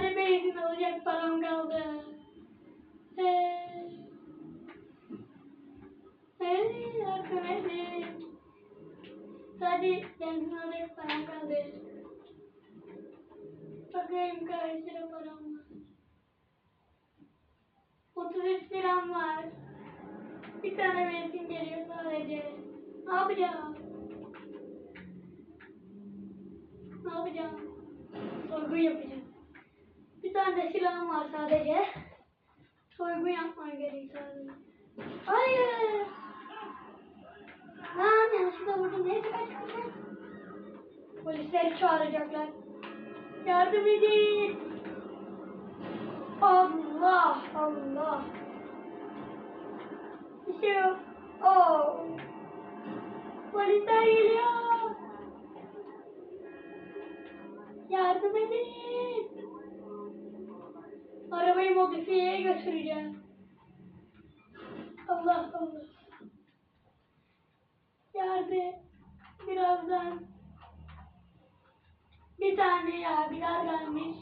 tane benzin alacak param kaldı. Hey. Hey arkadaşlar. Sadece benzin alacak param kaldı. Bakayım kaç lira param var. 33 liram var. Bir tane benzin geliyor sadece. Ne yapacağım? Ne yapacağım? Soygun yapacağım. Bir tane de silahım var sadece. Soygun yapmam gerek sadece. Hayır. Lan yanlışlıkla vurdum. Neyse kaç kaç. Polisleri çağıracaklar. Yardım edin. Allah Allah. Bir şey yok. Oh. Polisler geliyor. Yardım edin. Arabayı modifiyeye götüreceğim. Allah Allah. Yardım. Birazdan. Bir tane abiler gelmiş.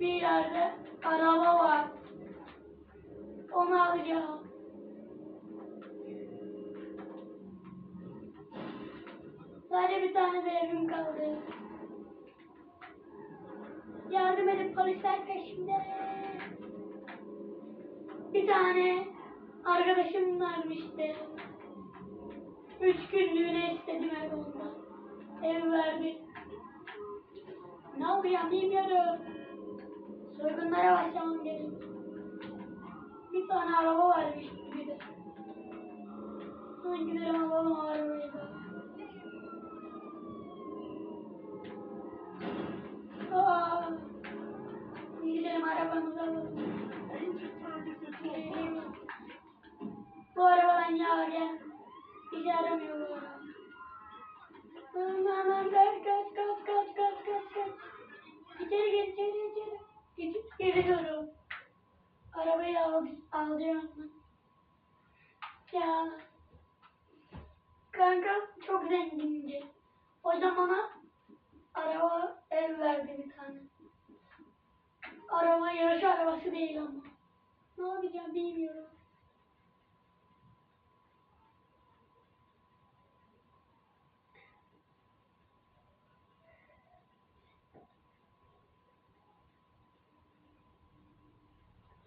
Bir yerde araba var. Onu alacağım. Sadece bir tane de evim kaldı. Yardım edin polisler peşimde. Bir tane arkadaşım vermişti. Üç günlüğüne istedim ev ondan. Ev verdi. Ne yapacağım bilmiyorum. Soygunlara başlamam gerek. Bir tane araba varmış bir de. Hemen gidelim alalım o arabayı da. Aa, gidelim arabamızı alalım. Bu arabadan ya gel. Hiç aramıyor bu araba. Aman aman kaç kaç kaç kaç kaç kaç kaç. İçeri gir içeri içeri. Geç, geliyorum. Arabayı al, alacağım. Ya. Kanka çok zengindi. O yüzden bana araba ev verdi bir tane. Araba yarış arabası değil ama. Ne yapacağım bilmiyorum.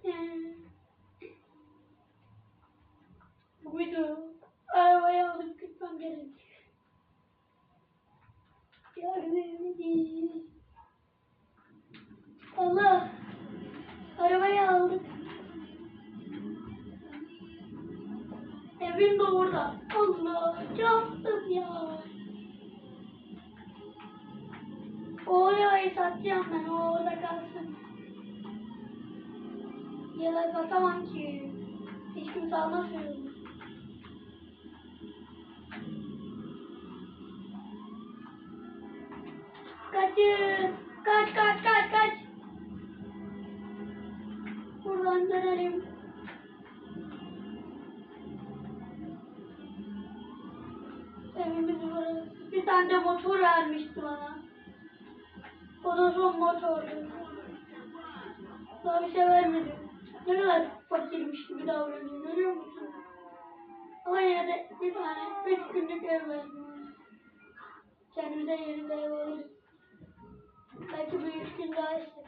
Ee, Buydu. Arabayı alıp gitmem gerek. Yardım edin. Allah. Arabayı aldık. Evim de orada. Allah. Yaptım ya. O orayı satacağım ben. O orada kalsın. Ya da satamam ki. Hiç kimse almaz onu. Kaçın. Kaç kaç kaç dönelim. Evimiz burası. Bir tane de motor vermişti bana. O da son motordu. Daha bir şey vermedi. Ne kadar fakirmiş gibi davranıyor görüyor musun? Ama yine de bir tane üç günlük ev verdim. Kendimize yeni bir ev alırız. Belki bir üç gün daha isterim.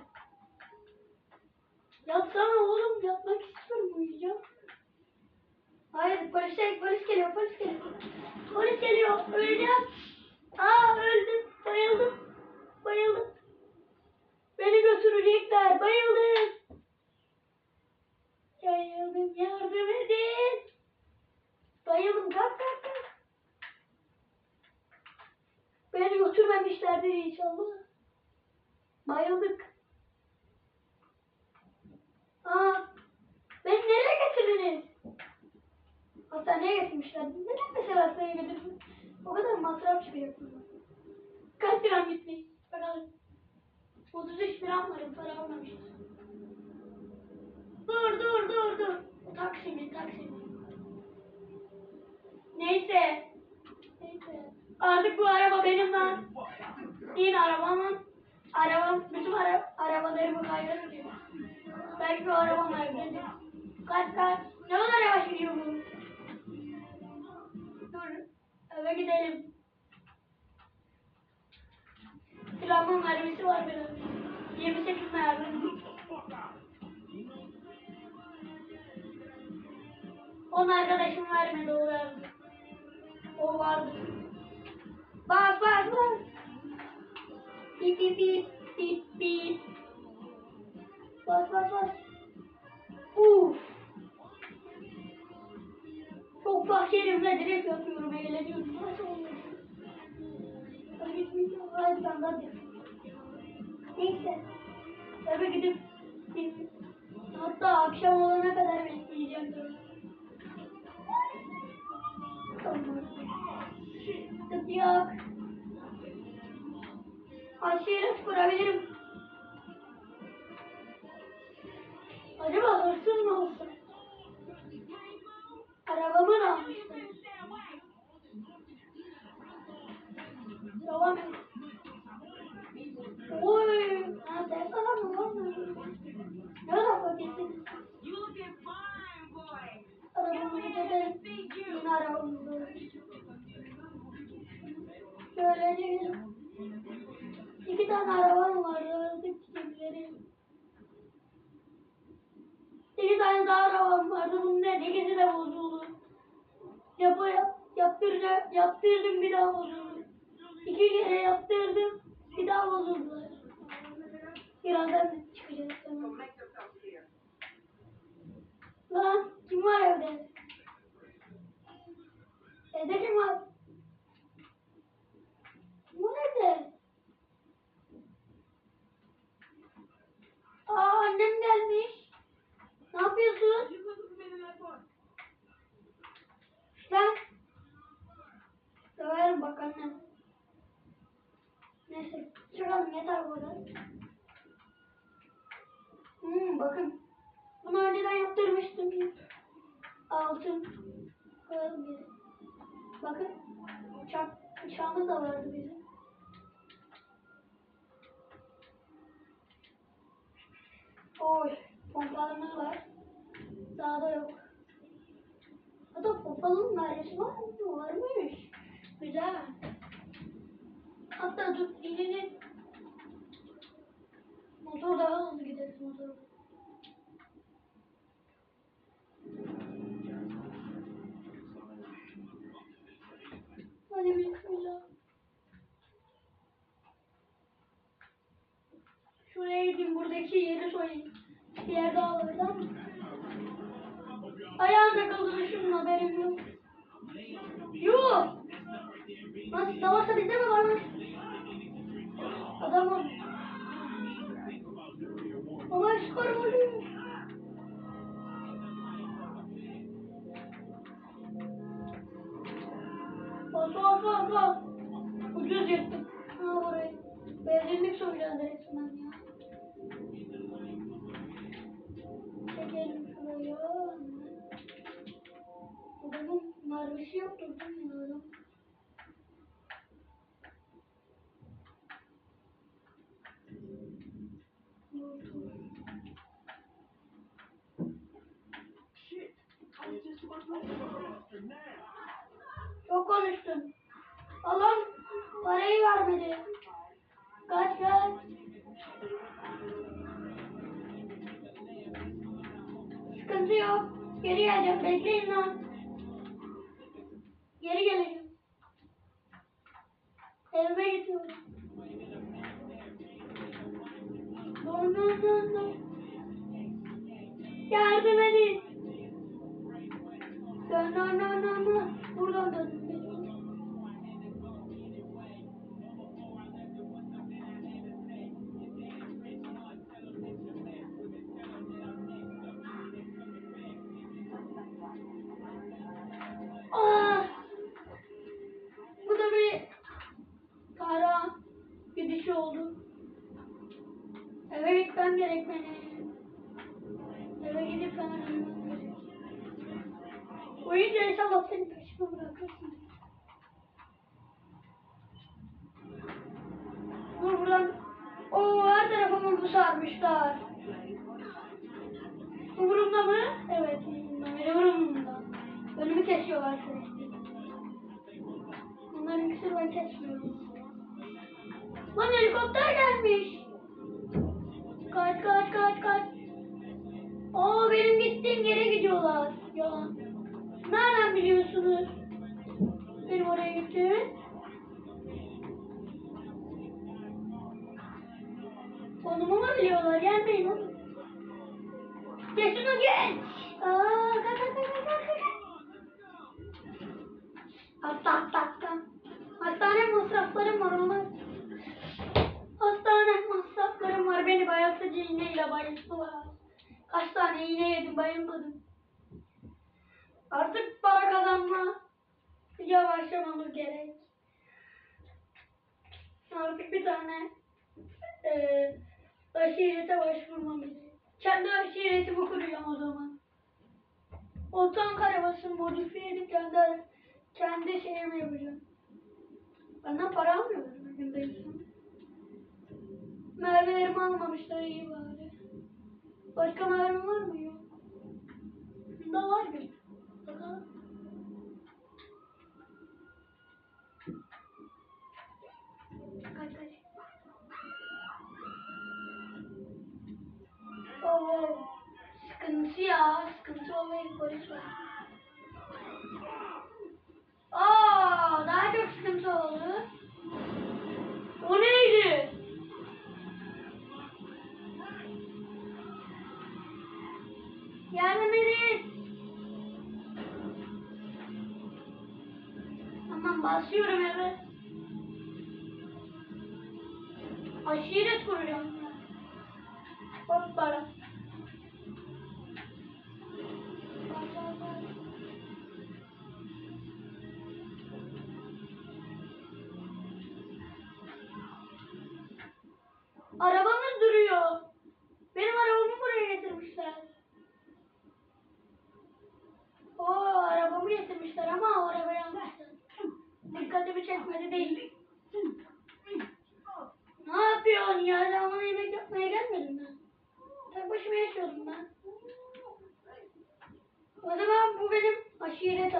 Yatsana oğlum yatmak istiyorum uyuyacağım. Hayır polis, polis geliyor polis geliyor. Polis geliyor öleceğim. Aa öldüm bayıldım. Bayıldım. Beni götürecekler bayıldım. Bayıldım yardım edin. Bayıldım kalk kalk kalk. Beni götürmemişlerdir inşallah. Bayıldık. Aa, beni nereye getirdiniz? Hastaneye getirmişler. Neden mesela hastaneye getirdiniz? O kadar masraf çıkıyor. Kaç liram gitmiş? Bakalım. 33 liram var. Para almamışız. Dur dur dur dur. Taksimi taksimi. Neyse. Neyse. Artık bu araba benim lan. İn arabamın. Arabam, bütün ara, arabalarımı kaydırır diyor. Belki o arabam evdedir. Kaç kaç. Ne kadar yavaş gidiyor bu. Dur. Eve gidelim. Silahımın mermisi var biraz. 28 mermi. Onu arkadaşım vermedi o verdi. O vardı. Bas bas bas. Bip bip bip bip bip. Bas bas bas. Uf. Çok fakirimle direkt yapıyorum eğleniyorum. Nasıl oluyor? Hadi sen hadi. Neyse. Eve gidip hatta akşam olana kadar bekleyeceğim. Tamam. Yok. Aşiret kurabilirim. Acaba hırsız mı olsun? Arabamı da almıştım. Devam et. Oy! Ha, sen falan mı lan? Ne kadar fakirsin? Arabamı gidelim. Yine arabamı Şöyle gidelim. İki tane arabam var. 8 tane daha arabam vardı. Bunların ikisi de bozuldu. Yapa yap, yaptırdı, yaptırdım bir daha bozuldu. İki kere yaptırdım bir daha bozuldu. Birazdan çıkacağız. Tamam. Lan kim var evde? Evde kim var? Bu nerede? Aa annem gelmiş. Ne yapıyorsun? Lan. Döverim bak annem. Neyse çıkalım yeter bu kadar. Hmm, bakın. Bunu önceden yaptırmıştım. Altın. Bir. Bakın. Uçak, uçağımız da vardı bizim. Oy. Pompalımız var. Daha da yok. Hatta pompalının mermisi var mı? Varmış. Güzel. Hatta dur ileri. Motor daha hızlı gideriz motor. Hadi bismillah. Şuraya gideyim buradaki yeri soyayım. Bir yer daha var tamam mı? Ayağım takıldı düşün haberim yok. Yuh! Nasıl savaşta bizde mi varmış? Adamım. Ama çıkarım oluyor. Bas bas bas bas. Ucuz yırttık. Ha burayı. Benzinlik soyacağız resmen ya. To faster now. Çok konuştun. Allah'ım parayı vermedi. Kaç kaç. Sıkıntı yok. Geri geleceğim. Bekleyin lan. Geri geleceğim. Evime gidiyorum. Dur dur dur dur. Yardım edin. Dön dön dön dön. Buradan dön. Uyuyunca inşallah seni peşime bırakırsın. Dur buradan. Oo Kafamı sarmışlar. Umurumda mı? Evet. Benim umurumda. Önümü kesiyorlar sürekli. Bunların ikisini ben kesmiyorum. Lan helikopter gelmiş. Kaç kaç kaç kaç. Aa benim gittiğim yere gidiyorlar. Yalan. Nereden biliyorsunuz? Benim oraya gittiğimi. Konumu mu biliyorlar? Gelmeyin oğlum. Geç şunu geç. Aa, kalk kalk kalk kalk kalk. Atla atla atla. Hastane masraflarım var olmaz. Hastane masraflarım var. Beni bayıltıcı iğneyle bayılttılar. Kaç tane iğne yedim bayılmadım. Artık para kazanma başlamamız gerek. Artık bir tane eee aşirete başvurmam gerek. Kendi aşiretimi kuracağım o zaman. O tank arabasını modifiye edip kendi, kendi şeyimi yapacağım. Benden para almıyorlar bugün değilsin. Mervelerimi almamışlar iyi bari. Başka mermi var mı? Yok. Bunda var gibi. Bakalım. Kaç kaç. Oo, sıkıntı ya. Sıkıntı olmayın polis var.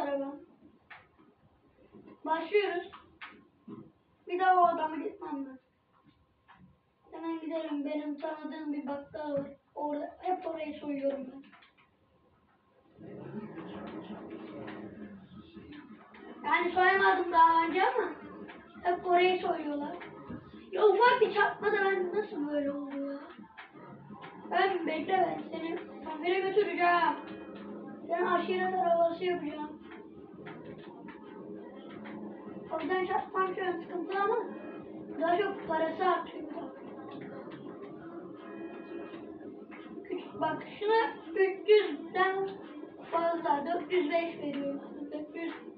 Arabam. Başlıyoruz. Bir daha o adamı gitmem ben. Hemen gidelim. Benim tanıdığım bir bakkal var. Orada hep orayı soyuyorum ben. Yani soymadım daha önce ama hep orayı soyuyorlar. Ya ufak bir çarpma da ben nasıl böyle oluyor? Ben bekle ben seni tamire götüreceğim. Seni aşiret arabası yapacağım. O yüzden şu an sıkıntılı ama daha çok parası artıyor. Bak şuna 300'den fazla 405 veriyorum. 405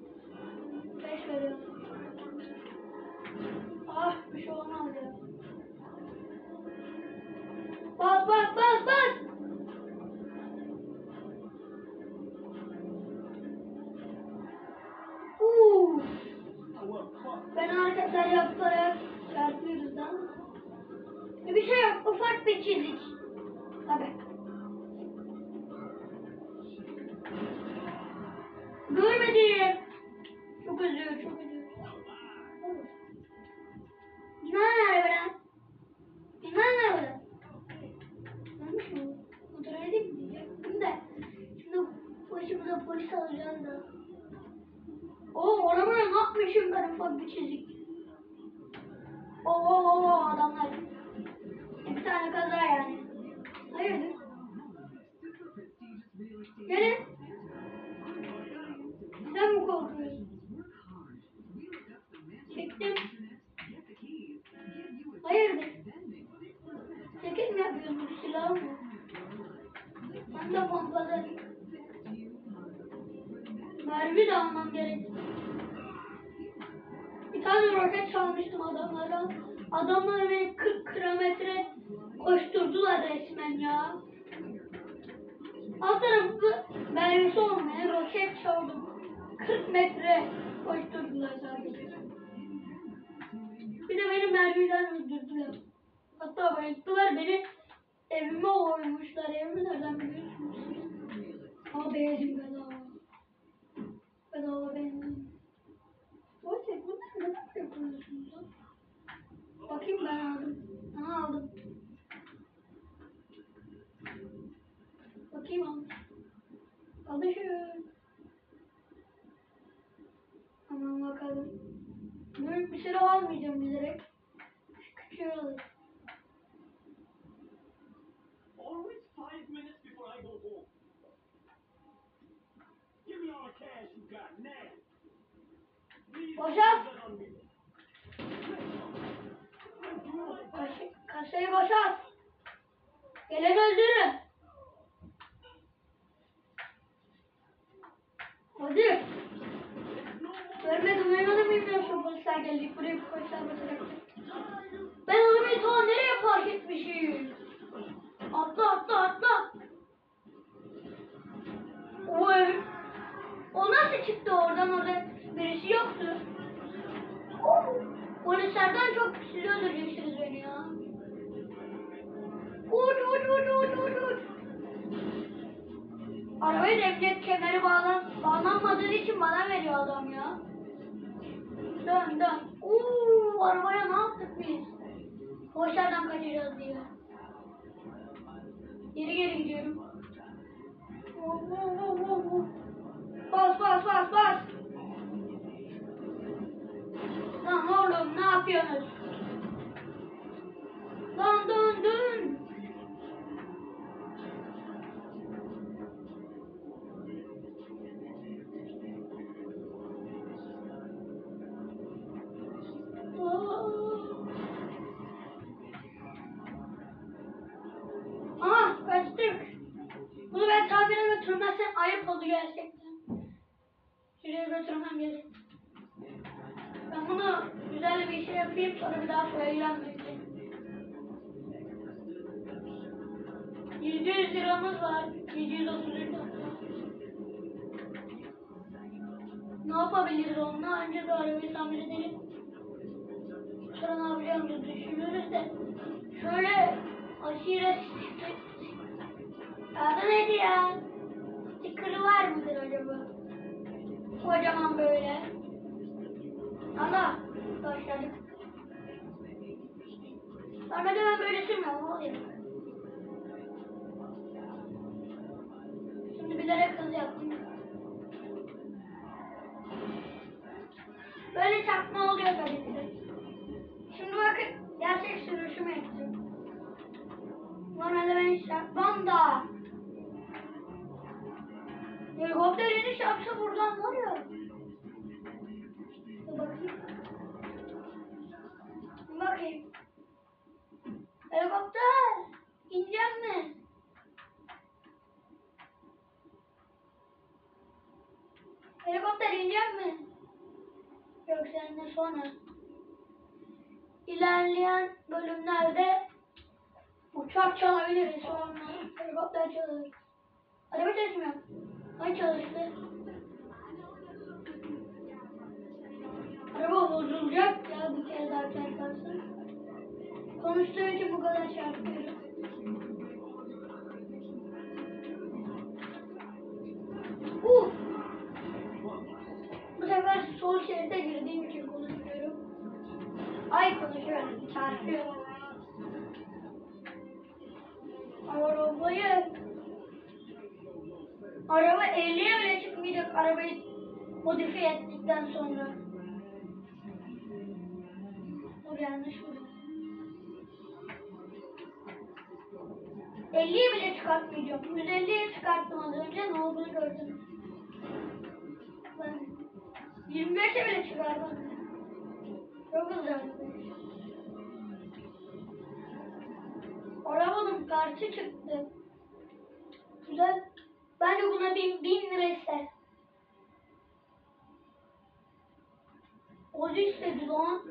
Bir de beni mermiden öldürdüler. Hatta bayılttılar beni. Evime koymuşlar. Evimi nereden biliyorsunuz? Ama benzin bedava. Bedava benzin. Oysa bunlar neden yapıyorsunuz? Bakayım ben aldım. Aha aldım. Bakayım aldım. Alışın. Aman bakalım. Büyük bir almayacağım bilerek. Alırım. Always five minutes before I go home. Give me all the cash you got now. Please Boşalt. put that on me. I'm doing my Kaşı, kasayı boşalt. Geleni öldürün. Hadi. Görmedim uyumadı bilmiyorsun polisler geldik. Buraya bir polisler basacaktı. Ben arabayı ta nereye park etmişim? Atla atla atla. O ev. O nasıl çıktı oradan orada birisi yoktu. Oh, Polislerden çok siz öldüreceksiniz beni ya. Uç uç uç uç uç uç. Arabayı emniyet kemeri bağlan bağlanmadığı için bana veriyor adam ya. Dön dön. Uuu arabaya ne yaptık biz? Boşlardan kaçacağız diye. Geri geri gidiyorum. Bas bas bas bas. Lan oğlum ne yapıyorsunuz? Lan dön dön. Tamire götürmezsem ayıp oldu gerçekten. Şuraya götürmem gerek. Ben bunu güzel bir şey yapayım sonra bir daha. Yüzde yüz liramız var. 733 hatta. Ne yapabiliriz onunla? Önce bir arabayı tamir edelim. Sonra ne yapacağımızı düşünürüz de. Şöyle aşire Adı neydi ya? Sticker'ı var mıdır acaba? Kocaman böyle. Allah başladık. Normalde ben böyle sürmüyorum. Oluyor. Şimdi bilerek hız yaptım. Böyle çarpma oluyor tabii ki. Şimdi bakın gerçek sürüşümü yapacağım. Normalde ben hiç yapmam da. Helikopter iniş yapsa buradan var ya. Dur bakayım. Bakayım. Helikopter. İneceğim mi? Helikopter ineceğim mi? Yok seninle sonra. İlerleyen bölümlerde uçak çalabiliriz sonra. Helikopter çalarız. Araba çalışmıyor. Ay çalıştı. Araba bozulacak ya bir kere daha çarparsa. Konuştuğu için bu kadar çarpıyorum. Arabayı modifiye ettikten sonra. Dur yanlış mı? 50'ye bile çıkartmayacağım. 150'ye çıkarttım az önce ne olduğunu gördüm. Ben 25'e bile çıkardım. Çok araba. Arabanın karşı çıktı. Güzel. Bence buna bin, bin lira ister. O da istedi lan.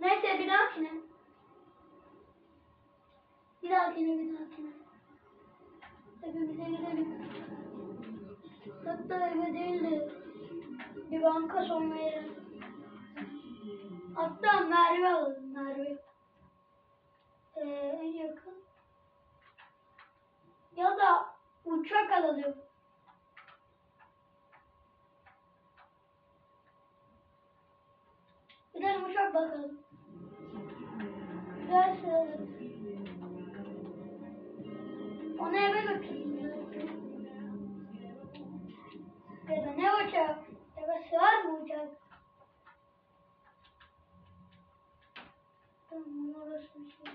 Neyse bir dahakine. Bir dahakine bir dahakine. Hepimize gidelim. Hatta eve değil de bir banka yeri. Hatta Merve alalım. evi. Ee, en yakın. Ya da uçak alalım. Gidelim uçak bakalım. Güzel sığalım. Onu eve götürün. Ya da ne uçak? Eve sığar mı uçak? Tamam orası bir şey.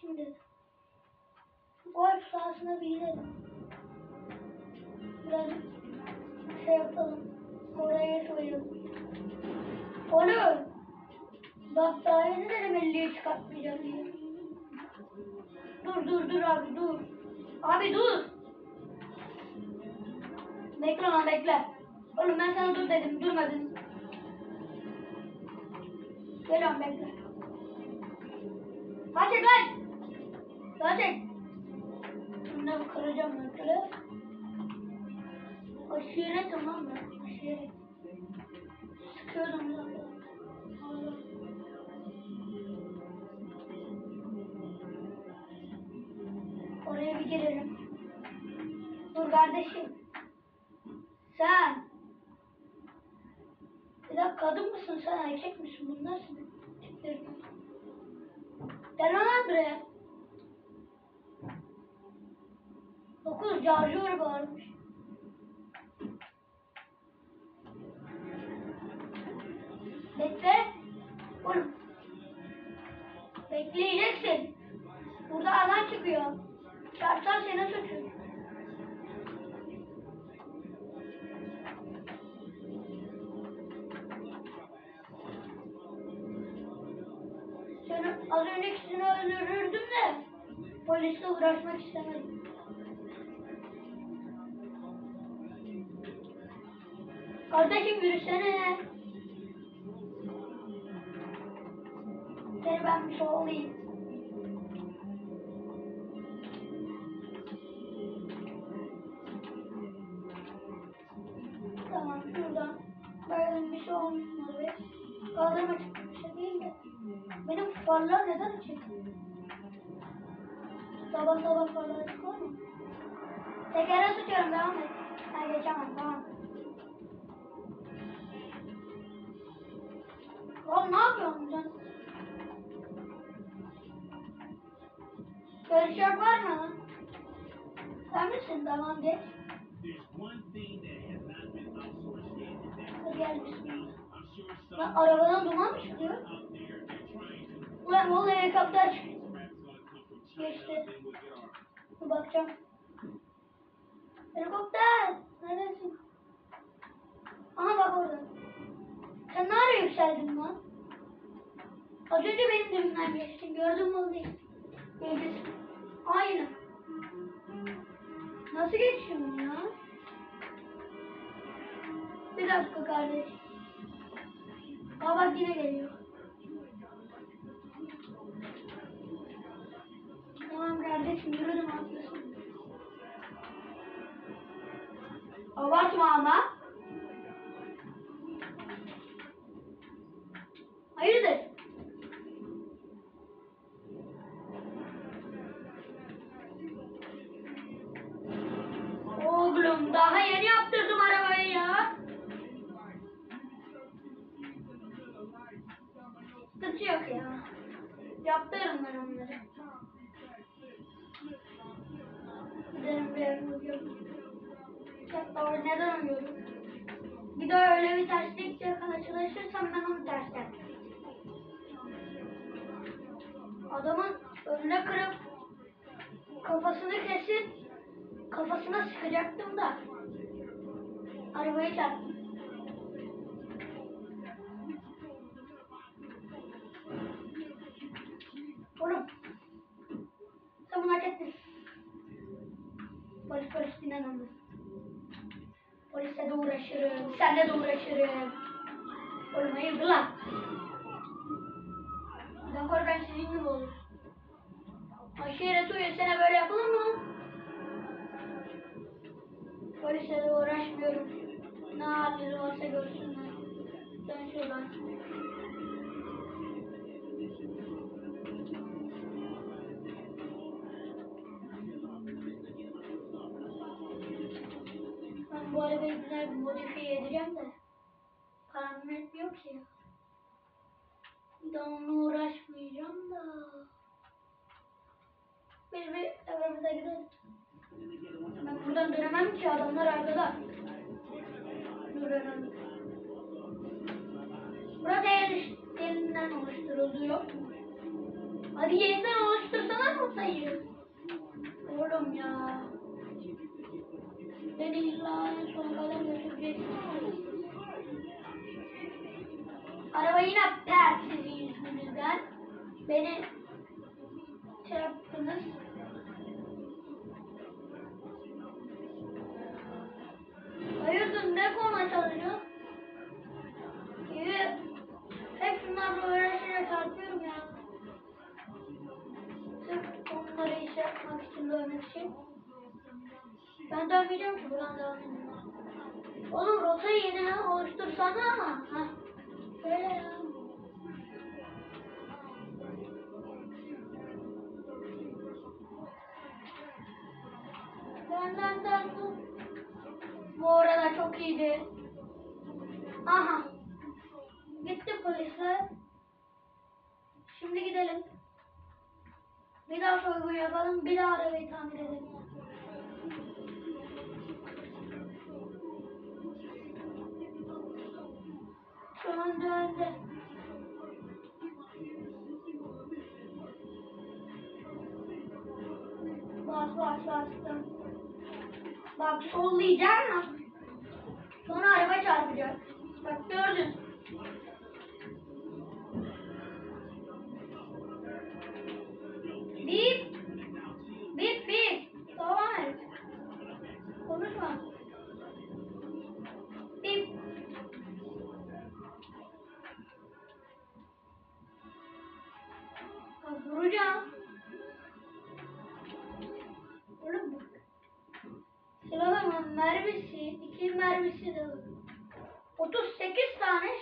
Şimdi golf sahasına bir gidelim. Biraz şey yapalım. Oraya soyalım. Olur. Bak daha yeni dedim 50'ye çıkartmayacağım diye. Dur dur dur abi dur. Abi dur. Bekle lan bekle. Oğlum ben sana dur dedim durmadın. Gel lan bekle. Sağa çek lan. Sağa çek. Bunları kıracağım ben şöyle. Tamam mı? Aşiret. Oraya bir girelim. Dur kardeşim. Sen. Bir dakika kadın mısın sen erkek misin? Bu nasıl tipleri? Gel lan buraya. Dokuz carjör varmış. Bekle. Oğlum. Bekleyeceksin. Burada alan çıkıyor. Çarpsan senin suçun. Seni az öncekisini öldürürdüm de polisle uğraşmak istemedim. Kardeşim yürüsene. Seni ben bir soğulayım. Tamam şuradan böyle bir şey olmuş be. Kaldırma çıktı bir şey değil de. Benim farlar neden açık? Sabah sabah farlar açık mı? Tekere tutuyorum devam et. Ha geçemem tamam. Oğlum ne yapıyorsun sen? Görüşecek var mı? Sen misin? Tamam geç. There's one thing that has not been outsourced yet, and that's Hadi gel bismillah. I'm sure some Lan arabadan duman mı çıkıyor? Ulan vallahi helikopter Geçti. Bir bakacağım. Helikopter! Neredesin? Aha bak orada. Sen ne ara yükseldin lan? Az önce benim dibimden geçtin. Gördün mü onu değil? Gelirsin. Aynı. Nasıl geçiyorsun ya? Bir dakika kardeş. Aa bak yine geliyor. Tamam kardeşim yürüdüm haklısın. Abartma ama. Hayırdır? Bir daha öyle bir terslikle karşılaşırsam ben onu tersten. Adamın önüne kırıp kafasını kesip kafasına sıkacaktım da arabayı çarptım. Oğlum sen bunu hak ettin. Polis polis dinlemem. Polisle de uğraşırım. Senle de uğraşırım. Oğlum hayırdır lan? Ben korkan sizin gibi olur. Aşiret üyesine böyle yapılır mı? Polisle de uğraşmıyorum. Ne halleri varsa görsünler. Dön şuradan. Modifiye edeceğim de. Param yetmiyor ki. Bir de onunla uğraşmayacağım da. Biz bir evimize gidelim. Ben buradan dönemem ki adamlar arkada. Dönemem. Burada el yeniden oluşturuluyor. Hadi yeniden oluştursana rotayı. Oğlum ya. Beni illa en sona kadar götüreceksin. Araba yine pert sizin yüzünüzden. Beni şey Ben dönmeyeceğim ki buradan devam edeyim. Oğlum rotayı yeniden oluştursana ama. Ha. Böyle ya. Dön dön. dön. Bu arada çok iyiydi. Aha. Gitti polisler. Şimdi gidelim. Bir daha soygun yapalım. Bir daha arabayı tamir edelim. Şu an döndü. Bak sollayacak mı? Sonra araba çarpacak. Bak gördün.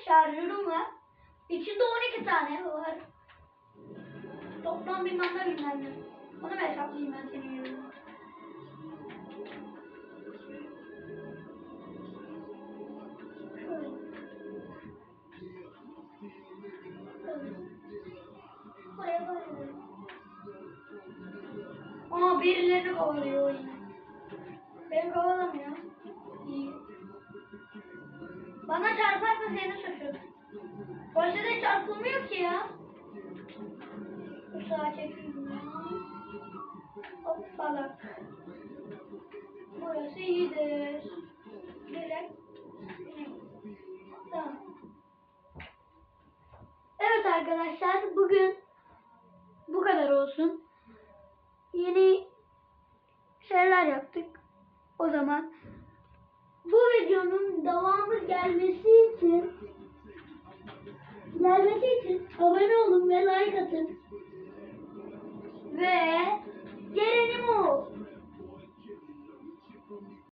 Şarjörüm var. İçinde 12 tane var. Toplam bilmem ne bilmem ne. Onu mu hesaplayayım ben senin yerine? Ama birilerini kovalıyor yine. Beni kovalamıyor. İyi. Bana çarparsa seni suçur. Polise de çarpılmıyor ki ya. Bu sağa çekeyim ya. Hoppala. Burası iyidir. Direkt. Tamam. Evet arkadaşlar bugün bu kadar olsun. Yeni şeyler yaptık. O zaman bu videonun devamı gelmesi için gelmesi için abone olun ve like atın. Ve Gerenimo